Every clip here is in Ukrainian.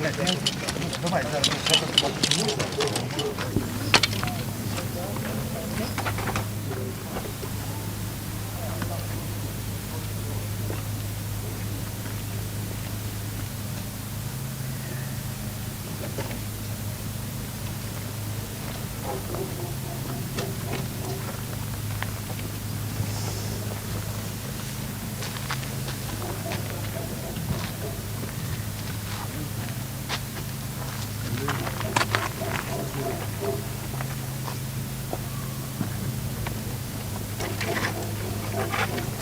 Давай, зараз Thank you. Thank you.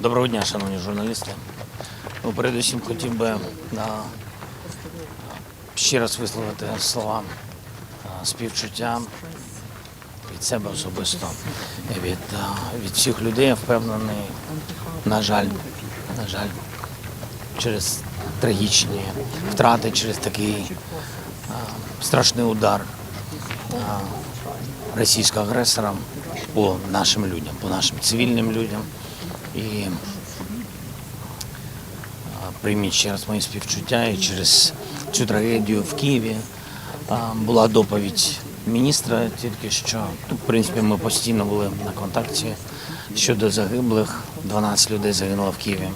Доброго дня, шановні журналісти. Ну, передусім хотів би а, ще раз висловити слова а, співчуття від себе особисто, від, а, від всіх людей, я впевнений, на жаль, на жаль, через трагічні втрати, через такий а, страшний удар російського агресора по нашим людям, по нашим цивільним людям. І прийміть ще раз мої співчуття і через цю трагедію в Києві була доповідь міністра тільки що. В принципі, ми постійно були на контакті щодо загиблих. 12 людей загинуло в Києві,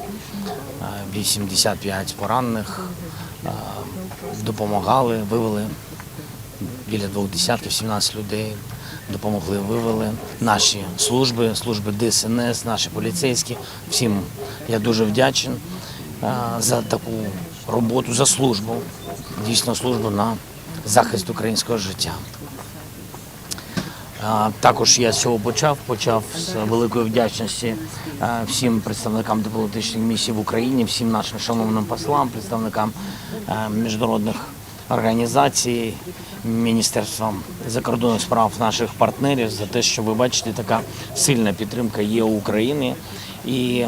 85 поранених. Допомагали, вивели біля двох десятків, 17 людей допомогли, вивели наші служби, служби ДСНС, наші поліцейські. Всім я дуже вдячен за таку роботу, за службу, дійсно службу на захист українського життя. Також я з цього почав. Почав з великої вдячності всім представникам дипломатичних місій в Україні, всім нашим шановним послам, представникам міжнародних організацій, міністерствам закордонних справ наших партнерів за те, що ви бачите, така сильна підтримка є у України і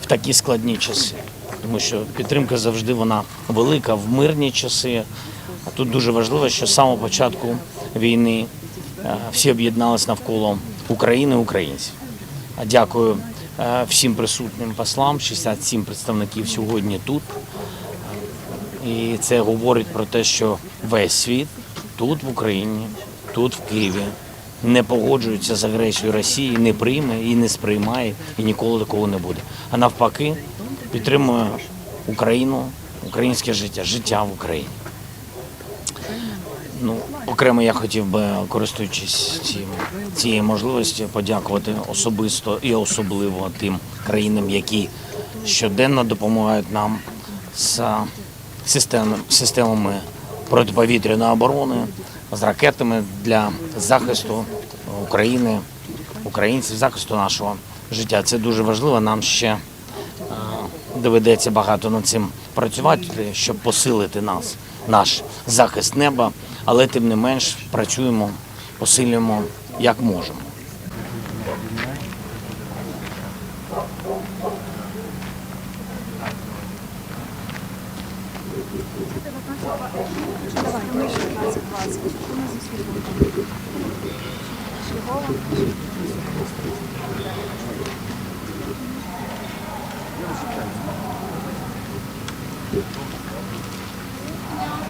в такі складні часи. Тому що підтримка завжди вона велика в мирні часи. А тут дуже важливо, що з самого початку війни е, всі об'єдналися навколо України, українців. Дякую е, всім присутнім послам, 67 представників сьогодні тут. І це говорить про те, що весь світ тут, в Україні, тут, в Києві, не погоджується з агресією Росії, не прийме і не сприймає, і ніколи такого не буде. А навпаки, підтримує Україну, українське життя, життя в Україні. Ну, окремо я хотів би, користуючись цим, цією можливістю, подякувати особисто і особливо тим країнам, які щоденно допомагають нам з систем- системами протиповітряної оборони, з ракетами для захисту України, українців, захисту нашого життя. Це дуже важливо. Нам ще е, доведеться багато над цим працювати, щоб посилити нас, наш захист неба, але тим не менш працюємо, посилюємо як можемо. Давай, ще 20 20. Що ми зустріли? Чого?